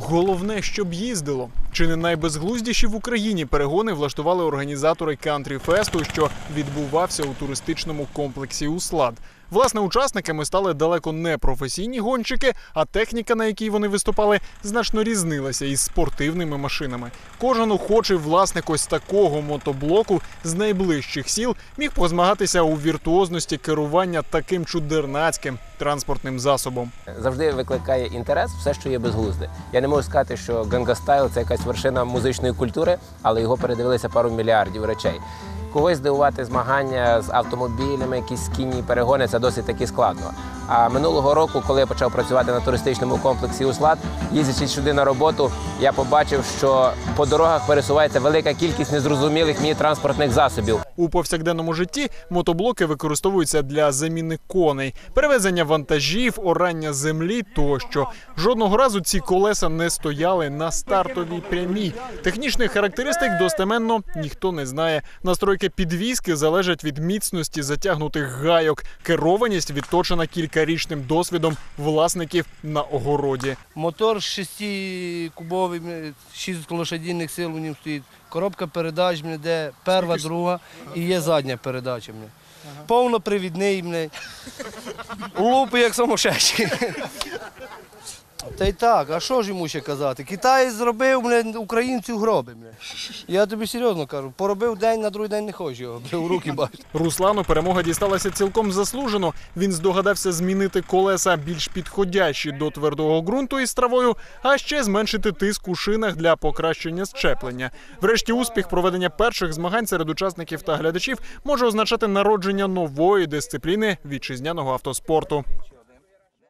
Головне, щоб їздило. Чи не найбезглуздіші в Україні перегони влаштували організатори кантрі фесту, що відбувався у туристичному комплексі Услад. Власне, учасниками стали далеко не професійні гонщики, а техніка, на якій вони виступали, значно різнилася із спортивними машинами. Кожен охочий власник ось такого мотоблоку з найближчих сіл міг позмагатися у віртуозності керування таким чудернацьким транспортним засобом. завжди викликає інтерес все, що є безглузде. Я не можу сказати, що гангастайл це якась вершина музичної культури, але його передивилися пару мільярдів речей. Когось здивувати змагання з автомобілями, якісь кінні перегони це досить таки складно. А минулого року, коли я почав працювати на туристичному комплексі Услад, їздячи сюди на роботу, я побачив, що по дорогах пересувається велика кількість незрозумілих мені транспортних засобів. У повсякденному житті мотоблоки використовуються для заміни коней, перевезення вантажів, орання землі тощо. Жодного разу ці колеса не стояли на стартовій прямій. Технічних характеристик достеменно ніхто не знає. Настройки підвіски залежать від міцності затягнутих гайок. Керованість відточена кількарічним досвідом власників на огороді. Мотор 6-кубовий, 6 лошадиних сил у ньому стоїть. Коробка передач, мене, де перша, друга і є задня передача. Мене. Повнопривідний, мене. лупи як самошечки. Та й так, а що ж йому ще казати? Китай зробив мене, українців гроби. Мене. Я тобі серйозно кажу, поробив день, на другий день не хочу його, в руки бачу. Руслану перемога дісталася цілком заслужено. Він здогадався змінити колеса більш підходящі до твердого ґрунту із травою, а ще зменшити тиск у шинах для покращення щеплення. Врешті успіх проведення перших змагань серед учасників та глядачів може означати народження нової дисципліни вітчизняного автоспорту.